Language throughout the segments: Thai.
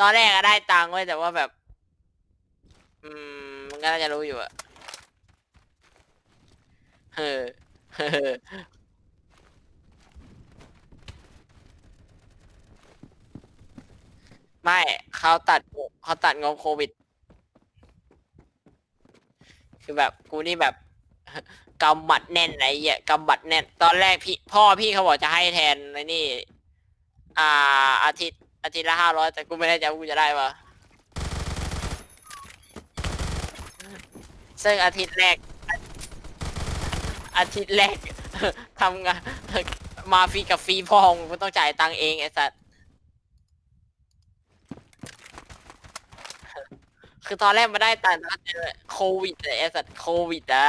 ตอนแรกก็ได้ตังค์ไว้ยแต่ว่าแบบ อืม มันก็น่าจะรู้อยู่อะเออเออไม่เขาตัดเขาตัดงบโควิด คือแบบกูนี่แบบกำบัดแน่นไอ้เหี้ยกำบัดแน่น ตอนแรกพี่ พ่อพี่เขาบอกจะให้แทนไอ้นี่ อ่า อาทิตย์ อาทิตย์ละห้าร้อยแต่กูไม่แน่ใจว่ากูจะได้ปะซึ่งอาทิตย์แรก อาทิตย์แรก ทำงานมาฟรีกับฟรีพองก็ต้องจ่ายตังค์เองไอ้สัสคือตอนแรกมาได้ตังค์แล้วเจอโควิดไอ้สัสโควิดอะ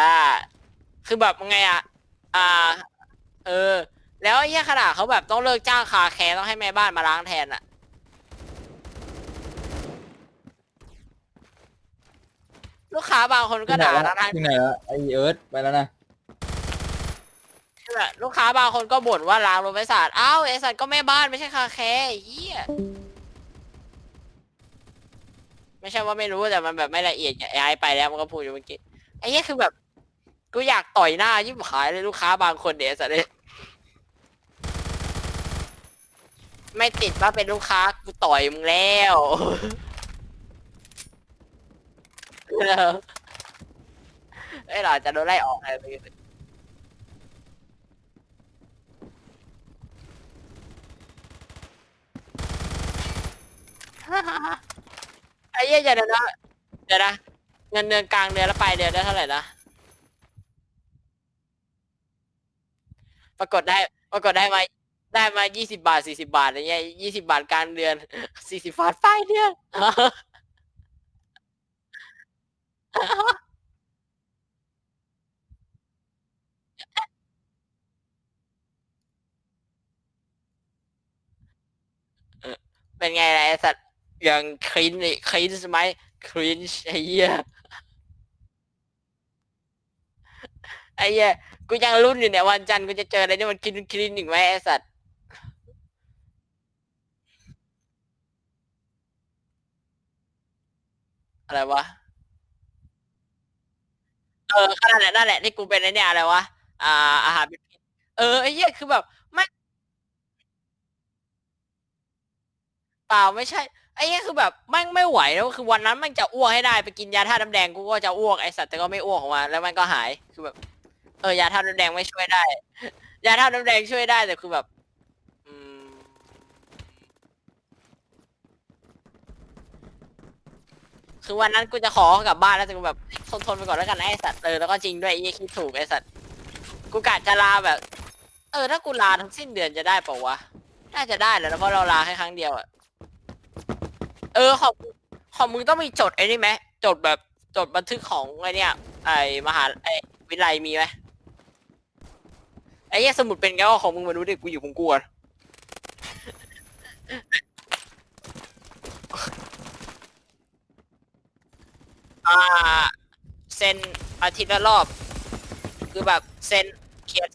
คือแบบไงอะ อ่า เออ แล้วไอ้เหี้ยขนาดเขาแบบต้องเลิกจ้างคาแคร์ต้องให้แม่บ้านมาล้างแทนอะ ลูกค้าบางคนก็ด่านะทั้งที่ไหนละไอเอิร์ธไปแล้วนะที่แบบลูกค้าบางคนก็บ่นว่าล้างรถไฟสาดอ้าวไอสัตว์ก็แม่บ้านไม่ใช่คาแคร์ไอ้เหี้ยไม่ใช่ว่าไม่รู้แต่มันแบบไม่ละเอียดไอ้ไอ้ไปแล้วมันก็พูดอยู่เมื่อกี้ไอ้เหี้ยคือแบบกูอยากต่อยหน้ายิ่งขายเลยลูกค้าบางคนเนี่ยไอ้สัตว์เลยไม่ติดว่าเป็นลูกค้ากูต่อยมึงแล้ว เอ้ยเราอาจจะโดนไล่ออกอะไรไปไอ้เหี้ยเดี๋ยวนะเดี๋ยวนะเงินเดือนกลางเดือนแล้วปลายเดือนได้เท่าไหร่นะปรากฏได้ปรากฏได้มาได้มายี่สิบาทสี่สิบาทอะไรเงี้ยยี่สิบาทกลางเดือนสี่สิบบาทปลายเดือน เป็นไงล่ะไอ้สัตว์ ยังคลินนี่คลินใช่ไหมคลินไอ้เหี้ย ไอ้เหี้ย กูยังรุ่นอยู่เนี่ยวันจันทร์กูจะเจออะไรที่มันคลินคลินอีกไหมไอ้สัตว์ อะไรวะ ออขนาดนั้นนั่นแหละที่กูเป็นไอ้เนี่ยอะไรวะอ่า อาหารเป็นพิษเออไอ้เหี้ยคือแบบไม่เปล่าไม่ใช่ไอ้เหี้ยคือแบบแม่งไม่ไหวแล้วคือวันนั้นแม่งจะอ้วกให้ได้ไปกินยาธาตุน้ำแดงกูก็จะอ้วกไอ้สัตว์แต่ก็ไม่อ้วกออกมาแล้วมันก็หายคือแบบ เออยาธาตุน้ำแดงไม่ช่วยได้ ยาธาตุน้ำแดงช่วยได้แต่คือแบบ อืม คือวันนั้นกูจะขอกลับบ้านแล้วแต่กูแบบทนทนไปก่อนแล้วกันนะไอ้สัตว์เออแล้วก็จริงด้วยไอ้เหี้ยคิดถูกไอ้สัตว์กูกะจะลาแบบ เออถ้ากูลาทั้งสิ้นเดือนจะได้เปล่าวะน่าจะได้แหละนะเพราะเราลาแค่ครั้งเดียวอะเออของของมึงต้องมีจดไอ้นี่ไหมจดแบบจดบันทึกของไอ้เนี่ยไอ้มหาไอ้วิไลมีไหมไอ้เหี้ยสมุดเป็นไงว่าของมึงมาดูดิกูอยู่ของกูอะอ่าเซ็ นอาทิตย์ละรอบ คือแบบเซ็นเขียน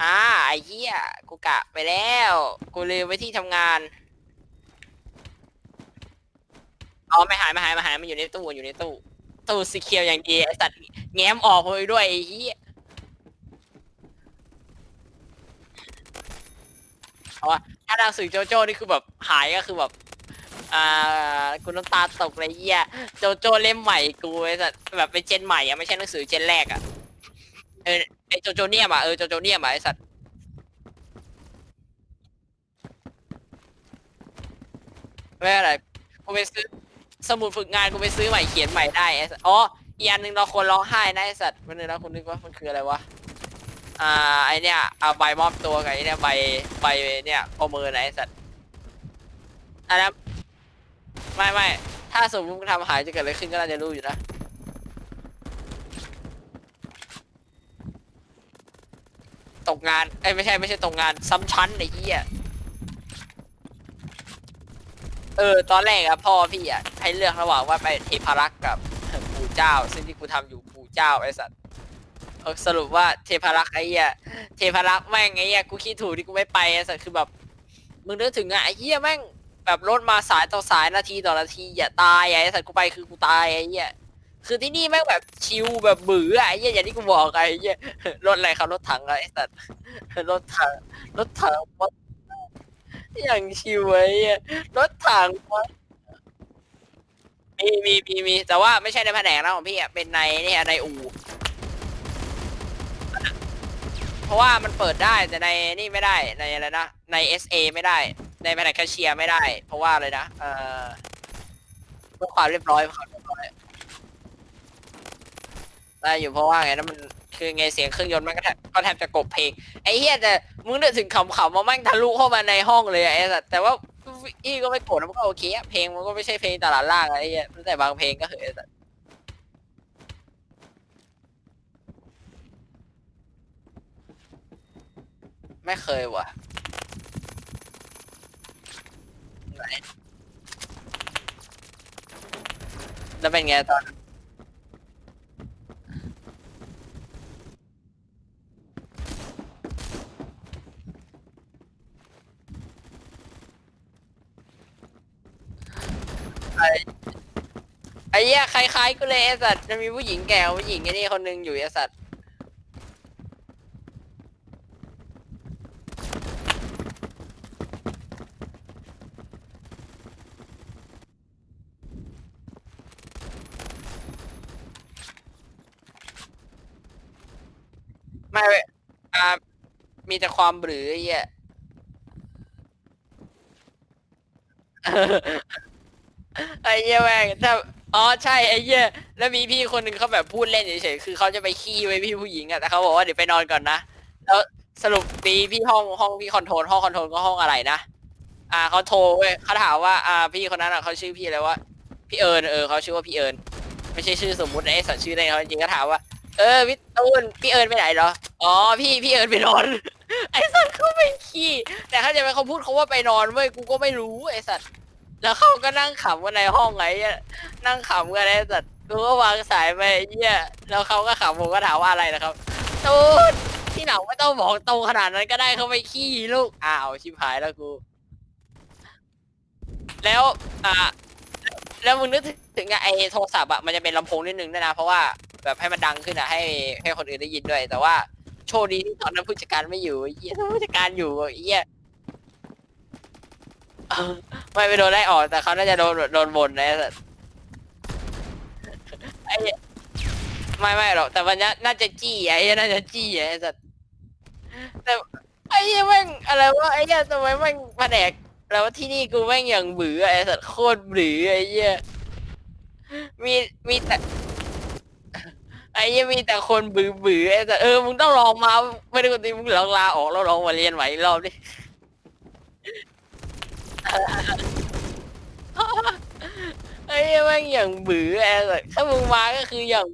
อ่าไอ้เหี้ยกูกะไปแล้ว กูลืมไว้ที่ทำงานอ๋อไม่หายไม่หายไม่หายมันอยู่ในตู้อยู่ในตู้ตู้สีเขียวอย่างดีไอสัตว์แง้มออกไปด้วยไอ้เหี้ยถ้าหนังสือโจโจ้นี่คือแบบหายก็คือแบบ อ่ากูน้ำตาตกเลยเหี้ยโจโจเล่มใหม่กูไอ้สัสแบบเป็นเจนใหม่อะไม่ใช่หนังสือเจนแรกอะเออไอโจโจเนี่ยมอะเออโจโจเนี่ยมอะไอสัตว์ไม่อะไรกูไปซื้อสมุดฝึกงานกูไปซื้อใหม่เขียนใหม่ได้ไอ้สัสอ๋ออีกอันหนึ่งเราคนร้องไห้นะไอสัตว์มันนึงนะคุณนึกว่ามันคืออะไรวะอ่าไอเนี่ยเอาใบมอบตัวกับไอเนี่ยใบใบเนี่ยประเมินนะไอสัตว์อันนั้น ไม่ไม่ถ้าสมมติมึงทำหายจะเกิดอะไรขึ้นก็น่าจะรู้อยู่นะตกงานเอ้ยไม่ใช่ไม่ใช่ตกงานซ้ำชั้นไอ้เหี้ยเออตอนแรกอะพ่อพี่อะให้เลือกระหว่างว่าไปเทพารักษ์กับปู่เจ้า ซึ่งที่กูทำอยู่ปู่เจ้าไอ้สัตว์สรุปว่าเทพารักษ์ไอ้เหี้ยเทพารักษ์แม่งไอ้เหี้ยกูคิดถูกที่กูไม่ไปไอ้สัสคือแบบมึงนึกถึงอะไอ้เหี้ยแม่ง แบบรถมาสายต่อสายนาทีต่อนาทีอย่าตายไอ้สัตว์กูไปคือกูตายไอ้เหี้ยคือที่นี่แม่งแบบชิลแบบเบื่อไอ้เหี้ยอย่างที่กูบอกไอ้เหี้ยรถอะไรครับรถถังอะไอ้สัตว์รถถังรถถังวะอย่างชิวไอ้เหี้ยรถถังวะมีมีมีมีแต่ว่าไม่ใช่ในแผนกนะของพี่อะเป็นในเนี่ยในอู่เพราะว่ามันเปิดได้แต่ในนี่ไม่ได้ในอะไรนะใน SA ไม่ได้ ในแผนกแคชเชียร์ไม่ได้ เพราะว่าอะไรนะเอ่อเพื่อความเรียบร้อยเพื่อความเรียบร้อยได้อยู่เพราะว่าไงนะมันคือไงเสียงเครื่องยนต์มันก็แทบก็แทบจะกบเพลงไอ้เหี้ยแต่มึงนึกถึงขำๆมาแม่งทะลุเข้ามาในห้องเลยอะไอ้สัสแต่ว่าอีก็ไม่โกรธนะมันก็โอเคอะเพลงมันก็ไม่ใช่เพลงตลาดล่างอะไรเงี้ยแต่บางเพลงก็เหอะไอ้สัสไม่เคยว่ะไหน แล้วเป็นไงตอนไอ้เหี้ยคล้ายๆกูเลยไอ้สัตว์จะมีผู้หญิงแก่กับผู้หญิงไอ้นี่คนหนึงอยู่ไอ้สัตว์ ไม่เว้ยอ่า มีแต่ความบรือไอ้เหี้ยไอ้เหี้ยแม่งถ้าอ๋อใช่ไอ้เหี้ยแล้วมีพี่คนหนึ่งเขาแบบพูดเล่นเฉยๆคือเขาจะไปขี้ไว้พี่ผู้หญิงอะแต่เขาบอกว่าเดี๋ยวไปนอนก่อนนะแล้วสรุปตีพี่ห้องห้องพี่คอนโทรลห้องคอนโทรลก็ห้องอะไรนะอ่าเขาโทรเว้ยเขาถามว่า อ่า พี่คนนั้นอะเขาชื่อพี่อะไรวะพี่เอิญเออเขาชื่อว่าพี่เอิญไม่ใช่ชื่อสมมุติไอ้สัตว์ชื่อในเขาจริงก็ถามว่า เออพี่ตูนพี่เอิญไปไหนเหรอ อ๋อพี่พี่เอิญไปนอน ไอ้สัตว์เขาไปขี้แต่ถ้าจะไปเขาพูดเขาว่าไปนอนเว้ยกูก็ไม่รู้ไอ้สัตว์แล้วเขาก็นั่งขำกันในห้องไงนั่งขำกันไอ้สัตว์กูก็วางสายไปเหี้ยแล้วเขาก็ขำผมก็ถามว่าอะไรนะครับตูนที่หนังไม่ต้องบอกตรงขนาดนั้นก็ได้เขาไปขี้ลูกอ้าวชิบหายแล้วกู แล้วอ่า แล้วมึงนึกถึงไอ้โทรศัพท์อะมันจะเป็นลำโพงนิดนึงด้วยนะเพราะว่าแบบให้มันดังขึ้นอะให้ให้คนอื่นได้ยินด้วย แต่ว่าโชคดีที่ตอนนั้นผู้จัดการไม่อยู่ไอ้เหี้ยถ้าผู้จัดการอยู่ไอ้เหี้ยเออไม่ไปโดนไล่ออกแต่เขาน่าจะโดนโดนบ่นนะไอ้สัสไอ้เหี้ยไม่ไม่หรอกแต่วันนี้น่าจะจี้ไอ้เหี้ยน่าจะจี้ไอ้สัสแต่ไอ้เหี้ยแม่งอะไรวะไอ้เหี้ยทำไมแม่งแผนก แล้วที่นี่กูแม่งอย่างบื่อไอ้สัตว์โคตรบื่อไอ้เหี้ยมีมีแต่ไอ้เหี้ยมีแต่คนบื่อบื่อไอ้สัตว์เออมึงต้องลองมาไม่ได้คนตีมึงลองลาออกแล้วลองมาเรียนใหม่อีกรอบดิไอ้เหี้ยแม่งอย่างบื่อไอ้สัตว์ถ้ามึงมาก็คืออย่าง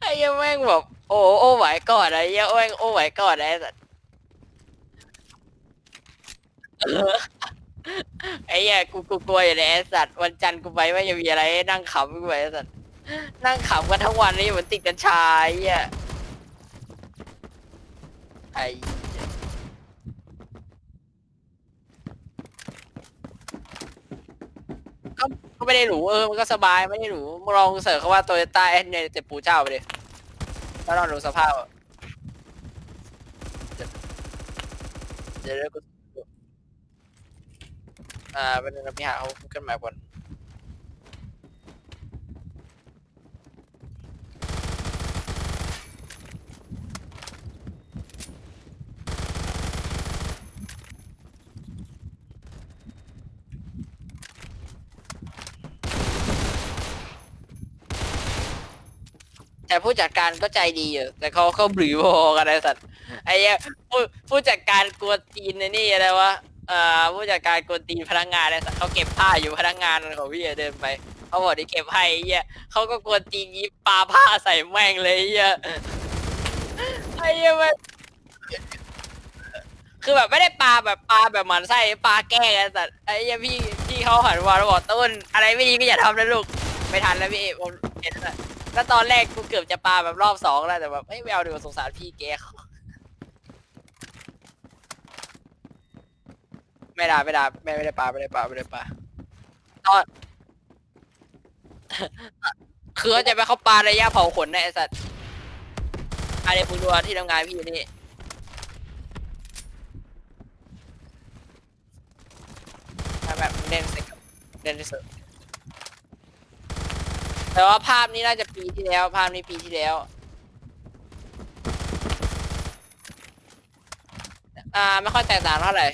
ไอ้เหี้ยแม่งแบบโอ้โอ้ไหวก่อนไอ้เหี้ยแม่งโอ้ไหวก่อนไอ้สัตว์ ไอ้เหี้ยกูกูกลัวอยู่เลยไอ้สัตว์วันจันทร์กูไปว่าจะมีอะไรให้นั่งขำกูไปไอ้สัตว์นั่งขำกันทั้งวันนี่เหมือนติดกัญชาไอ้เหี้ยไอ้เหี้ยก็ก็ไม่ได้หรูเออมันก็สบายไม่ได้หรูมึงลองเสิร์ชเขาว่าโตโยต้าแอนเนี่ยเจ็บปูเจ้าไปดิแล้วลองดูสภาพอะเดี๋ยวเดี๋ยวกู อ่าเป็นงนะพี่หาเขาขึ้นมาก่อนแต่ผู้จัดการก็ใจดีอยู่แต่เขาเขาบลีพอกันไอ้สัตว์ไอ้เหี้ยผู้ผู้จัดการกลัวตีนในนี่อะไรวะ เอ่อผู้จัดการกวนตีนพนักงานไอ้สัตว์เขาเก็บผ้าอยู่พนักงานของพี่อะเดินไปเขาบอกได้เก็บให้ไอ้เหี้ยเขาก็กวนตีนยิบปาผ้าใส่แม่งเลยไอ้เหี้ยไอ้เหี้ยม่งคือแบบไม่ได้ปาแบบปาแบบหมันไส้ปาแกล้งไอ้สัตว์ไอ้เหี้ยพี่พี่เขาหันมาแล้วบอกต้นอะไรไม่ดีพี่อย่าทำนะลูกไม่ทันแล้วพี่ผมเห็นแล้วแล้วตอนแรกกูเกือบจะปาแบบรอบสองแล้วแต่แบบเฮ้ยไม่เอาดีกว่าสงสารพี่แก ไม่ได่าไม่ได่าไม่ไม่ได้ปลาไม่ได้ปลาไม่ได้ปลาตอนคือเขาใจะไปเขาปลาระยะเผาขนนะไอสัตว์อะไรมึงดูเอาที่ทำงานพี่นี่ถ้าแบบเล่นเสร็จกับเล่นเสร็จแต่ว่าภาพนี้น่าจะปีที่แล้ว ภาพนี้ปีที่แล้ว อ่าไม่ค่อยแตกต่างเท่าไหร่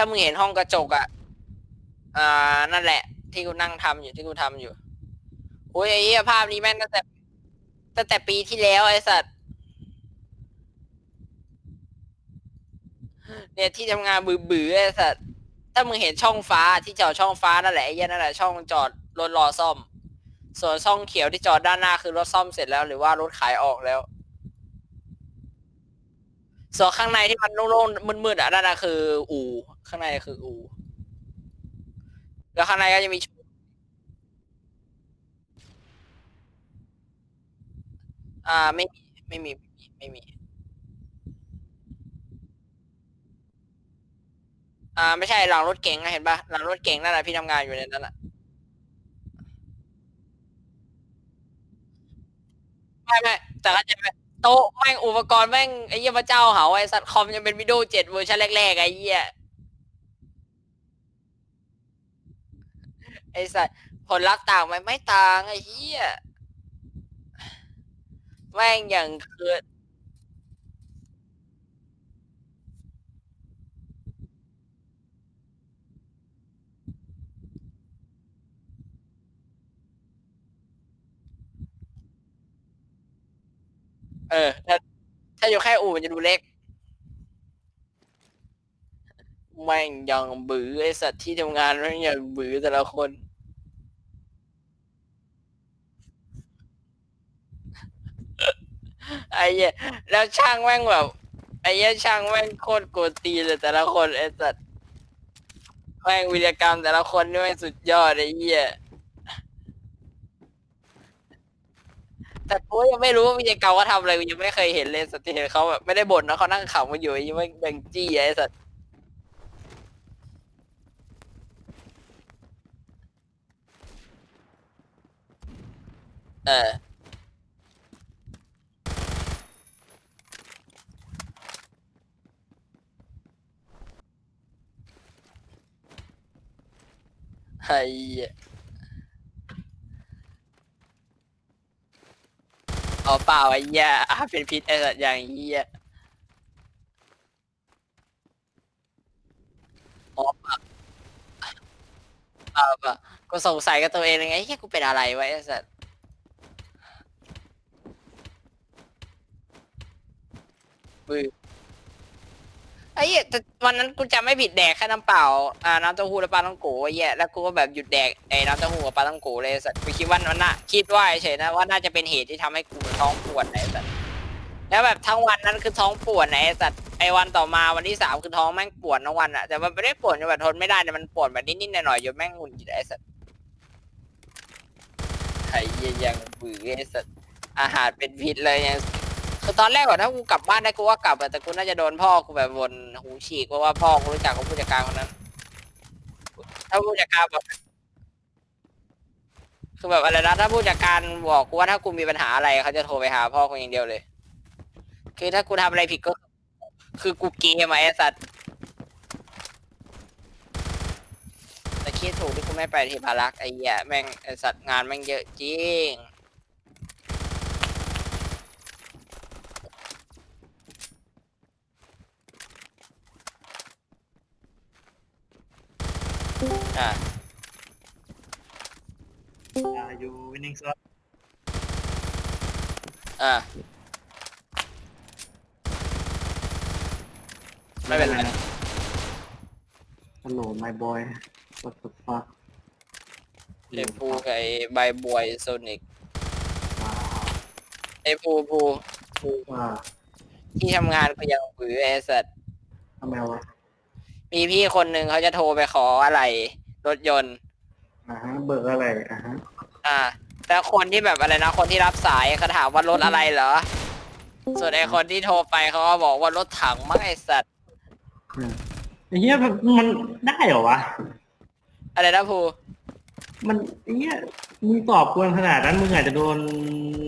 ถ้ามึงเห็นห้องกระจกอะอ่า นั่นแหละ ที่กูนั่งทำอยู่ที่กูทำอยู่โอ้ยไอ้เหี้ยภาพนี้แม่งตั้งแต่ตั้งแต่ปีที่แล้วไอ้สัตว์เนี่ยที่ทำงานบื้อๆไอ้สัตว์ถ้ามึงเห็นช่องฟ้าที่จอดช่องฟ้านั่นแหละไอ้เหี้ยนั่นแหละช่องจอดรถรอซ่อม ส่วนช่องเขียวที่จอดด้านหน้าคือรถซ่อมเสร็จแล้ว หรือว่ารถขายออกแล้ว ส่วนข้างในที่มันโล่งๆมืดๆอะนั่นน่ะคือ อูข้างในคืออูแล้วข้างในก็จะมีอ่าไม่มีไม่มีไม่มี อ่า ไม่ใช่หลังรถเก๋งอะเห็นปะหลังรถเก๋งนั่นแหละพี่ทำงานอยู่ในนั้นอะไม่ไม่แต่ก็จะเป็น โต๊ะแม่งอุปกรณ์แม่งไอ้เยี่ยพระเจ้าเหาไอ้สัตว์คอมยังเป็นวิดีโอเจ็ดเวอร์ชันแรกๆไอ้เยี่ยไอ้สัตว์ผลลัพธ์ต่างไหมไม่ต่างไอ้เหี้ยแม่งอย่างคือ เออ ถ้า ถ้าอยู่แค่อู่มันจะดูเล็ก แม่งยังบื้อไอสัตว์ที่ทำงานแม่งยังบื้อแต่ละคน ไอ้เหี้ยแล้วช่างแม่งแบบ ไอ้เหี้ยช่างแม่งโคตรโกตีเลยแต่ละคนไอ้สัตว์แม่งวิทยากรรมแต่ละคนนี่แม่งสุดยอดไอ้เหี้ย แต่กูยังไม่รู้ว่าวิทยากรรมเขาทำอะไรกูยังไม่เคยเห็นเลยสติเห็นเขาแบบไม่ได้บ่นนะเขานั่งขำกันอยู่ยังไม่แบ่งจี้ไอ้สัตว์เออไอ้ เอาเปล่าไอ้เหี้ยอะเป็นพิษไอ้สัตว์อย่างเหี้ยอ๋อเปล่าเปล่าเปล่ากูสงสัยกับตัวเองเลยไงเฮ้ยกูเป็นอะไรวะไอ้สัตว์บือไอ้เหี้ยแต่ วันนั้นกูจำไม่ผิดแดกแค่น้ำเปล่าอ่าน้ำเต้าหู้และปลาต้องโกไอ้เหี้ยแล้วกูก็แบบหยุดแดกไอ้น้ำเต้าหู้กับปลาต้องโกเลยสัตว์กูคิดว่ามันน่ะคิดว่าเฉยๆนะว่าน่าจะเป็นเหตุที่ทำให้กูท้องปวดไอ้สัตว์แล้วแบบทั้งวันนั้นคือท้องปวดไอ้สัตว์ไอ้วันต่อมาวันที่สามคือท้องแม่งปวดทั้งวันอะแต่มันไม่ได้ปวดจนแบบทนไม่ได้แต่มันปวดแบบนิดๆหน่อยๆจนแม่งหงุดหงิดไอ้สัตว์ไอ้เหี้ยยังเบื่อไอ้สัตว์อาหารเป็นพิษเลยยัง คือตอนแรกก่อนถ้ากูกลับบ้านได้กูว่ากลับอะแต่กูน่าจะโดนพ่อกูแบบวนหูฉีกเพราะว่าพ่อกูรู้จักกับผู้จัดการคนนั้น ถ้าผู้จัดการบอกคือแบบอะไรนะถ้าผู้จัดการบอกกูว่าถ้ากูมีปัญหาอะไรเขาจะโทรไปหาพ่อกูอย่างเดียวเลย คือถ้ากูทำอะไรผิดก็ คือกูเกย์มอะไอ้สัตว์แต่คิดถูกที่กูไม่ไปที่พารักษ์ไอ้เหี้ยแม่งไอ้สัตว์งานแม่งเยอะจริง อะอ่าอยู่วินนิ่งซออะไม่เป็นไร ฮัลโหล my boy what the fuck ไอ้ภูกับไอ้ใบบวยโซนิกว้าวไอ้ภูภูภูว่าที่ทำงานกูยังบือไอ้สัตว์ทำไมวะ มีพี่คนหนึ่งเขาจะโทรไปขออะไรรถยนต์ อ่าฮะเบอร์อะไรอ่าฮะอ่า แต่คนที่แบบอะไรนะคนที่รับสายเขาถามว่ารถอะไรเหรอ ส่วนไอคนที่โทรไปเขาก็บอกว่ารถถังมั้งไอสัตว์อืมไอ้เหี้ยมันมันได้เหรอวะ อะไรนะภูมันไอ้เหี้ยมึงตอบกวนขนาดนั้นมึงอาจจะโดน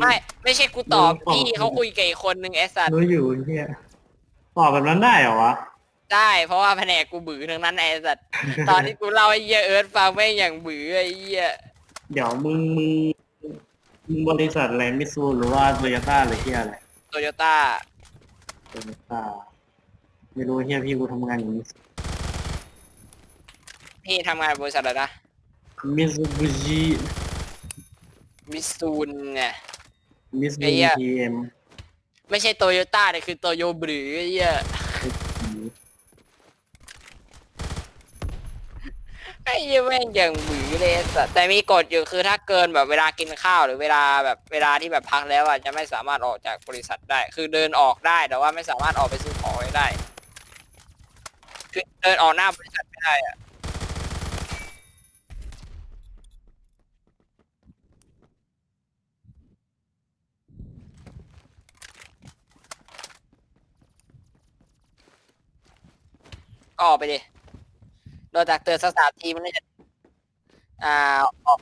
ไม่ไม่ใช่กูตอบโดนตอบ พี่เขาคุยกับอีกคนนึงไอสัตว์ รู้อยู่ไอ้เหี้ยตอบแบบนั้นได้เหรอวะ ได้ เพราะว่าแผนกกูบือทั้งนั้นไอสัตว์ตอนที่กูเล่าไอ้เหี้ยเอิร์ธฟังแม่งอย่างบือไอ้เหี้ยเดี๋ยวมึงมึงมึงบริษัทอะไรมิซูหรือว่าโตโยต้าหรือเหี้ยอะไรโตโยต้าโตโยต้าไม่รู้เหี้ยพี่กูทำงานอยู่มิพี่ทำงานบริษัทอะไรนะมิซูบิชิมิสซูนเนี่ยมิซูไอ้เหี้บิยทีเอ็มไม่ใช่โตโยต้าเนี่ยคือโตโยบรือไอ้เหี้ย ไอ้เหี้ยแม่งอย่างบือเลยสัตว์แต่มีกฎอยู่คือถ้าเกินแบบเวลากินข้าวหรือเวลาแบบเวลาที่แบบพักแล้วอะจะไม่สามารถออกจากบริษัทได้ คือเดินออกได้แต่ว่าไม่สามารถออกไปซื้อของได้คือเดินออกหน้าบริษัทไม่ได้อะก็ออกไปดิ โดนจากเตือนสักสามทีมันก็จะอ่าออก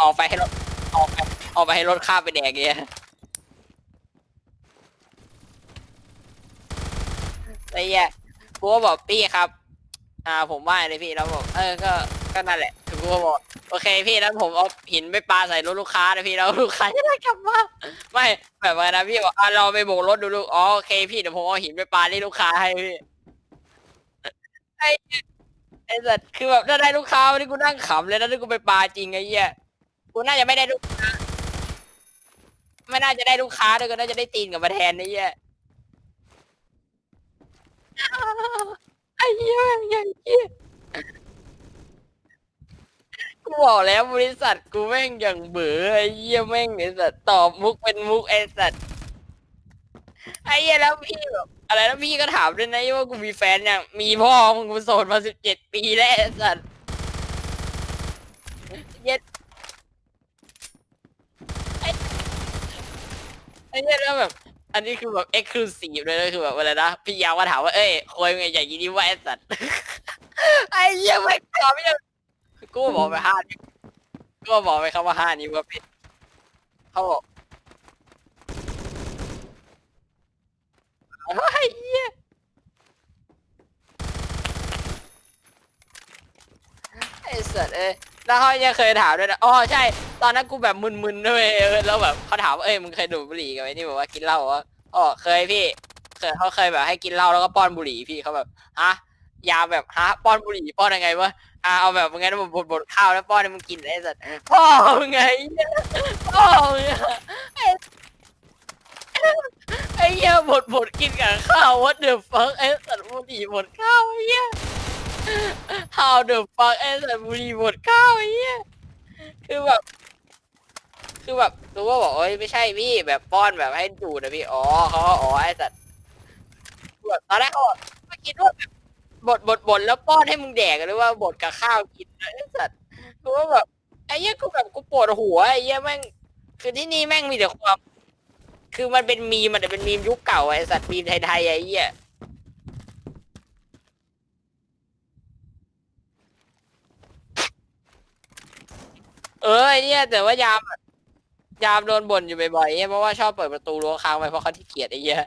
ออกไปให้รถออกไปออกไปให้รถข้ามไปแดกเงี้ยไอ้เหี้ยกูก็บอกพี่ครับ อ่า ผมว่าเลยพี่แล้วบอกเออก็ก็นั่นแหละคือกูก็บอกโอเคพี่นั้นผมเอาหินไปปาใส่รถลูกค้านะพี่แล้วลูกค้าจะได้กลับมาไม่แบบว่านะพี่บอกอะเราไปโบกรถดูลูกอ๋อโอเคพี่เดี๋ยวผมเอาหินไปปาที่ลูกค้าให้พี่ไอ้ไอ้ สัตว์คือแบบถ้าได้ลูกค้าวันนี้กูนั่งขำเลยนะที่กูไปปาจริงไอ้เหี้ยกูน่าจะไม่ได้ลูกค้าไม่น่าจะได้ลูกค้าด้วยก็น่าจะได้ตีนกลับมาแทนไอ้เหี้ยไอ้เหี้ยอย่างเหี้ยกูบอกแล้วบริษัทกูแม่งอย่างเบื่อไอ้เหี้ยแม่งไอ้สัตว์ตอบมุกเป็นมุกไอ้สัตว์ไอ้เหี้ยแล้วพี่แบบ อะไรแล้วพี่ก็ถามด้วยนะว่ากูมีแฟนยังมีพ่อมึงกูโสดมาสิบเจ็ดปีแล้วไอ้สัตว์เย็ดไอ้ไอ้เนี้ยแล้วแบบ อันนี้คือแบบเอ็กซ์คลูซีฟเลยนะคือแบบอะไรนะพี่ยาวมาถามว่าเอ้ยคอยไงอย่างนี้ว่าไอ้สัตว์ไอ้เหี้ยไม่ตอบไม่ได้กูบอกไปห้านิ้วกูบอกไปคำว่าห้านิ้วว่าเป็นเขาบอก ไอ้เหี้ยไอ้สัตว์เอ้ยแล้วเขายังเคยถามด้วยนะอ๋อใช่ ตอนนั้นกูแบบมึนๆด้วยเออแล้วแบบเขาถามว่าเอ้ยมึงเคยดูดบุหรี่กันไหมที่บอกว่ากินเหล้าอะอ๋อเคยพี่เคยเขาเคยแบบให้กินเหล้าแล้วก็ป้อนบุหรี่พี่เขาแบบฮะยาแบบฮะป้อนบุหรี่ป้อนยังไงวะอ่าเอาแบบมึงไงนะบดบดข้าวแล้วป้อนให้มึงกินไอ้สัตว์พ่อมึงไงพ่อมึงไอ้ ไอ้เหี้ยบดบดกินกับข้าว what the fuck ไอ้สัตว์บุหรี่บดข้าวไอ้เหี้ย How the fuck ไอ้สัตว์บุหรี่หมดข้าวไอ้เหี้ย คือแบบ คือแบบรู้ว่าบอกเอ้ยไม่ใช่พี่แบบป้อนแบบให้ดูดนะพี่อ๋อเขาก็อ๋อไอ้สัตว์แบบตอนแรกเขาบอกไม่คิดว่าแบบบดบดบดแล้วป้อนให้มึงแดกหรือว่าบดกับข้าวกินนะไอ้สัตว์คือว่าแบบไอ้เหี้ยกูแบบกูปวดหัวไอ้เหี้ยแม่งคือที่นี่แม่งมีแต่ความ คือมันเป็นมีมมันเป็นมีมยุคเก่าไอสัตว์มีมไทยๆไอ้เหี้ยเออไอเนี่ยแต่ว่ายามอะยามโดนบ่นอยู่บ่อยๆเนี่ยเพราะว่าชอบเปิดประตูรั้วค้างไว้เพราะเขาที่เกียจไอ้เหี้ย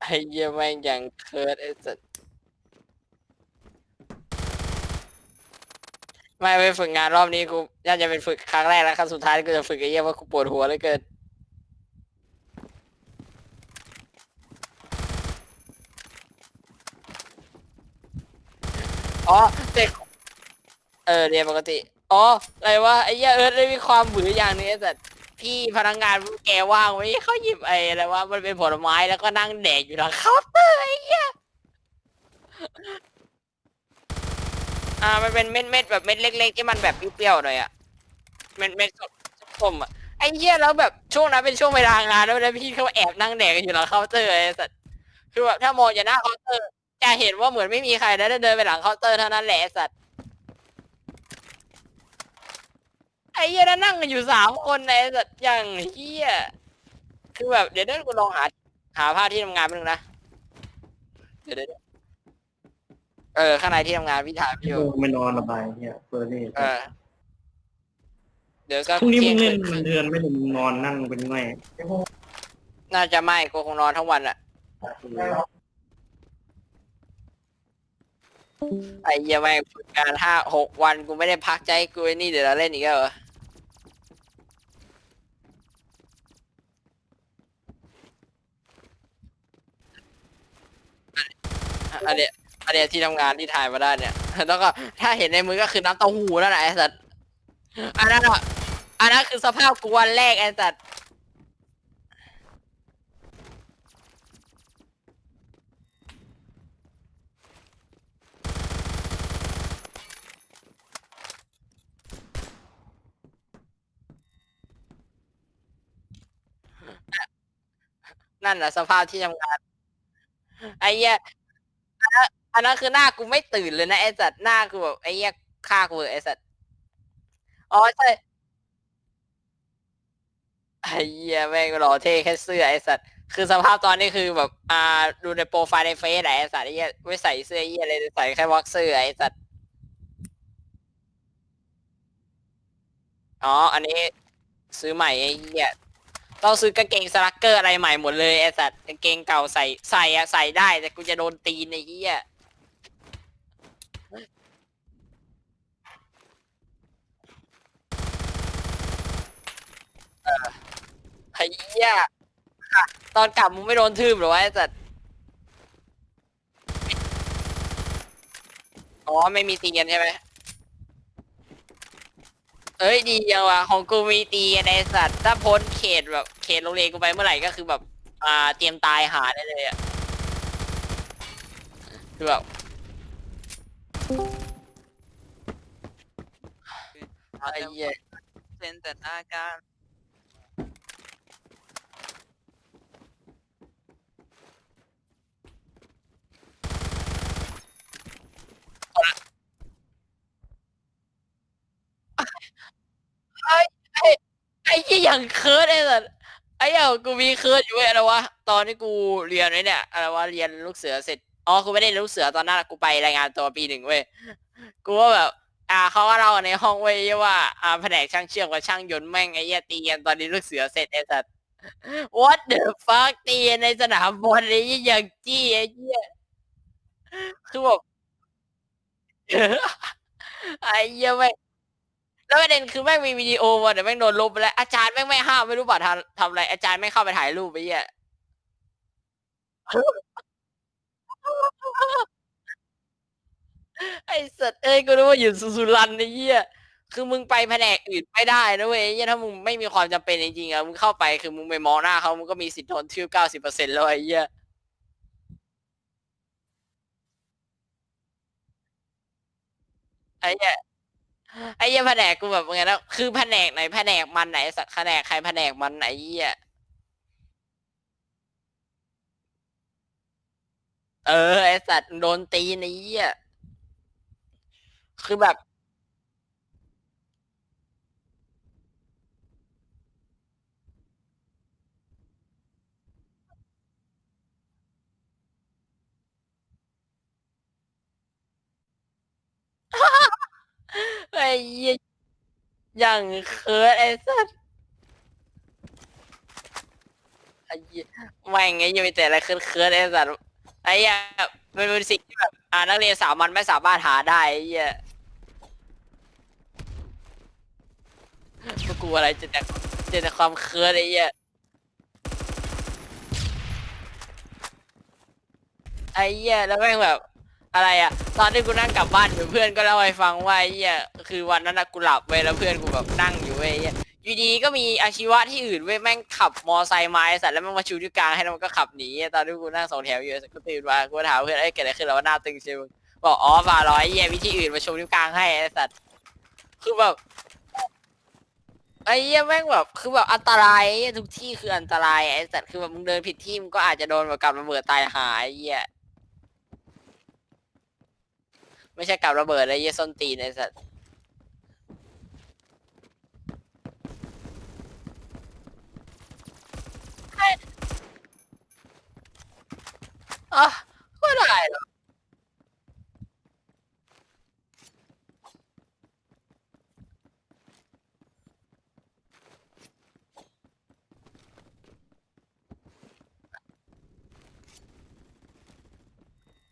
ไอ้เหี้ยแม่งยังเคิร์ดไอ้สัส ไม่ไปฝึกงานรอบนี้กูน่าจะเป็นฝึกครั้งแรกและครั้งสุดท้ายที่กูจะฝึกไอ้เหี้ยว่ากูปวดหัวเหลือเกินอ๋อเด็กเออเรียนปกติ อ๋ออะไรวะไอ้เหี้ยเอิร์ธได้มีความบืออย่างนี้แต่พี่พนักงานแกว่างไว้เขาหยิบไอ้อะไรวะมันเป็นผลไม้แล้วก็นั่งแดกอยู่หลังเคาน์เตอร์ไอ้เหี้ย อ่ามันเป็นเม็ดเม็ดๆแบบเม็ดเล็กๆที่มันแบบเปรี้ยวๆหน่อยอะเม็ดเม็ดสดส้มๆอะไอ้เหี้ยแล้วแบบช่วงนั้นเป็นช่วงเวลางานแล้วนะพี่เขาแอบนั่งแดกกันอยู่หลังเคาน์เตอร์ไอ้สัตว์คือแบบถ้ามองจากหน้าเคาน์เตอร์ จะเห็นว่าเหมือนไม่มีใครแล้วเดินไปหลังเคาน์เตอร์เท่านั้นแหละไอ้สัตว์ไอ้เหี้ยนั่นนั่งกันอยู่สามคนไอ้สัตว์อย่างเหี้ยคือแบบเดี๋ยวเดี๋ยวกูลองหา หาภาพที่ทำงานแป๊บนึงนะเดี๋ยวเดี๋ยว เออ ข้างในที่ทำงานพี่ถ่ายพี่อยู่ ไม่นอนระบายเนี่ยเฟอร์นี่เออ เดี๋ยวก็พรุ่งนี้มึงที่เล่ยนงคืนเดือนไม่ได้มึงนอนนั่งเป็นไงน่าจะไม่กูคงนอนทั้งวันอะไอ้เหี้ยแม่งฝึกงานห้าหกวันกูไม่ได้พักใจกูไอ้นี่เดี๋ยวเราเล่นอีกแล้วเหรออันเนี้ย อันเนี้ยที่ทำงานที่ถ่ายมาได้เนี่ย แล้วก็ถ้าเห็นในมือก็คือน้ำเต้าหู้แล้วนะไอ้สัตว์อันนั้นอะอันนั้นคือสภาพกูวันแรกไอ้สัตว์นั่นแหละสภาพที่ทำงาน ไอ้เหี้ย อันนั้นคือหน้ากูไม่ตื่นเลยนะไอ้สัตว์หน้ากูแบบไอ้เหี้ยฆ่ากูเลยไอ้สัตว์อ๋อใช่ไอ้เหี้ยแม่งหล่อเท่แค่เสื้อไอ้สัตว์คือสภาพตอนนี้คือแบบ อ่า ดูในโปรไฟล์ในเฟซอะไอ้สัตว์ไอ้เหี้ยไม่ใส่เสื้อไอ้เหี้ยเลยใส่แค่บ็อกเซอร์ไอ้สัตว์อ๋อ อันนี้ซื้อใหม่ไอ้เหี้ยต้องซื้อกางเกงสลักเกอร์อะไรใหม่หมดเลยไอ้สัตว์กางเกงเก่าใส่ใส่อะใส่ได้ แต่กูจะโดนตีนไอ้เหี้ย เออไอ้เหี้ยอะตอนกลับมึงไม่โดนทืบเหรอวะไอ้สัตว์อ๋อไม่มีตีกันใช่ไหมเอ้ยดีจังวะของกูมีตีกันไอ้สัตว์ถ้าพ้นเขตแบบเขตโรงเรียนกูไปเมื่อไหร่ก็คือแบบ อ่า เตรียมตายหาได้เลยอะคือแบบไอ้เหี้ย เซ็นแต่หน้าการ ไอ้เหี้ยอย่างเคิร์ดไอ้สัสไอ้เหี้ยกูมีเคิร์ดอยู่เว้ยอะไรวะตอนที่กูเรียนไอ้เนี่ยอะไรวะเรียนลูกเสือเสร็จอ๋อกูไม่ได้ลูกเสือตอนนั้นอะกูไปรายงานตัวปีหนึ่งเว้ยกูว่าแบบ อ่าเขาก็เล่าในห้องเว้ยว่าอ่าแผนกช่างเชื่อมกับช่างยนต์แม่งไอ้เหี้ยตีกันตอนนี้ลูกเสือเสร็จไอ้สัส what the fuck ตีกันในสนามบอลไอ้เหี้ยอย่างจี้ไอ้เหี้ยคือแบบ ไอ้เหี้ยแม่ง แล้วประเด็นคือแม่งมีวิดีโอมาแต่แม่งโดนลบไปแล้วอาจารย์แม่งไม่ห้ามไม่รู้ป่ะทำทำอะไร อาจารย์ไม่เข้าไปถ่ายรูปไปเหี้ยไอ้สัตว์เอ้ยกูรู้ว่าอยู่สุสุรันไอ้เหี้ยคือมึงไปแผนกอื่นไม่ได้นะเว้ยไอ้เหี้ยถ้ามึงไม่มีความจำเป็นจริงๆอะมึงเข้าไปคือมึงไปมองหน้าเขามึงก็มีสิทธิ์โดนทืบเก้าสิบเปอร์เซ็นต์แล้วไอ้เหี้ยไอ้เหี้ย ไอ้เหี้ยแผนกกูแบบไงนะคือแผนกไหนแผนกมันไหนสักแผนกใครแผนกมันไหนเหี้ยเออไอสัตว์โดนตีนไอ้เหี้ยคือแบบ ไอ้เหี้ยอย่างเคิร์ดไอ้สัตว์ไอ้เหี้ยแม่งี้ยังมีแต่อะไรเคิร์ดเคิร์ดไอ้สัตว์ไอ้เหี้ยมันเป็นสิ่งที่แบบอ่านักเรียนสาวมัญไม่สามารถหาได้ไอ้เหี้ยพวกกูอะไรเจอแต่เจอแต่ความเคิร์ดไอ้เหี้ยไอ้เหี้ยแล้วแม่งแบบ อะไรอะตอนที่กูนั่งกลับบ้านอยู่เพื่อนก็เล่าให้ฟังว่าไอ้เหี้ยคือวันนั้นนะกูหลับไปแล้วเพื่อนกูแบบนั่งอยู่เว้ยไอ้เหี้ยอยู่ดีก็มีอาชีวะที่อื่นเว้ยแม่งขับมอไซค์มาไอ้สัตว์แล้วแม่งมาชูที่กลางให้แล้วมันก็ขับหนีตอนที่กูนั่งสองแถวอยู่กูตื่นมากูถามเพื่อนไอ้ยเกิดอะไรขึ้นแล้วว่าหน้าตึงใช่มึงบอกอ๋อฝาร้อยเหี้ยวิธีอื่นมาชูที่กลางให้ไอ้สัตว์คือแบบไอ้เหี้ยแม่งแบบคือแบบอันตรายไอ้เหี้ยทุกที่คืออันตรายไอ้สัตว์คือแบบมึงเดินผิดที่มึงก็อาจจะโดนแบบกับระเบิดตายหายไอ้เหี้ย ไม่ใช่กับระเบิดเลยเยส้นตีนไอ้สัตว์อะก็ได้หรอ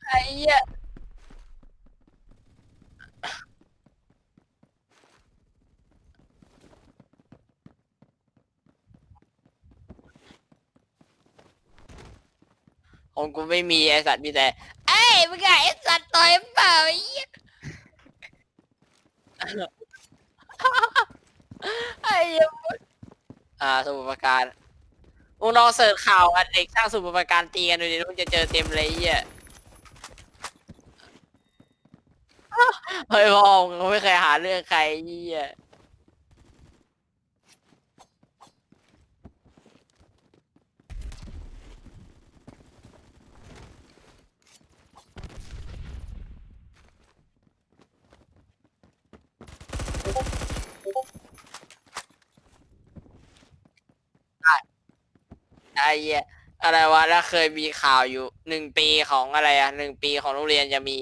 ไอ้เหี้ย ของกูไม่มีไอสัตว์มีแต่เอ้ยมึงไงไอสัตว์ต่อยเปล่าไอ้เหี้ยไอ้เหี้ยอ่าสมุทรปราการมึงลองเสิร์ชข่าวอันเด็กสร้างสมุทรปราการตีกันดูดิมึงจะเจอเต็มเลยไอ้เหี้ยเฮ้ยพ่อมึงไม่เคยหาเรื่องใครไอ้เหี้ย ไอ้เหี้ยอะไรวะแล้วเคยมีข่าวอยู่หนึ่งปีของอะไรอะหนึ่งปีของโรงเรียนจะมี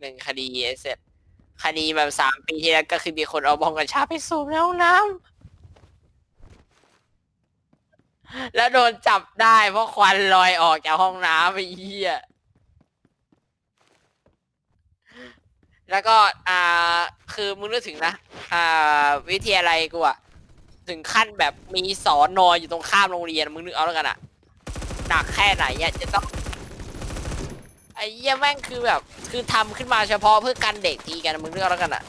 หนึ่งคดีเสร็จคดีแบบสามปีที่แล้วก็คือมีคนเอาบองกัญชาไปสูบในห้องน้ำแล้วโดนจับได้เพราะควันลอยออกจากห้องน้ำไอ้เหี้ย แล้วก็อ่าคือมึงนึกถึงนะ อ่า วิทยาลัยกูอะถึงขั้นแบบมีสอนนออยู่ตรงข้ามโรงเรียนมึงนึกเอาแล้วกันอะหนักแค่ไหนเนี่ยจะต้องไอ้เหี้ยแม่งคือแบบ คือทำขึ้นมาเฉพาะเพื่อกันเด็กตีกันมึงนึกเอาแล้วกันอะ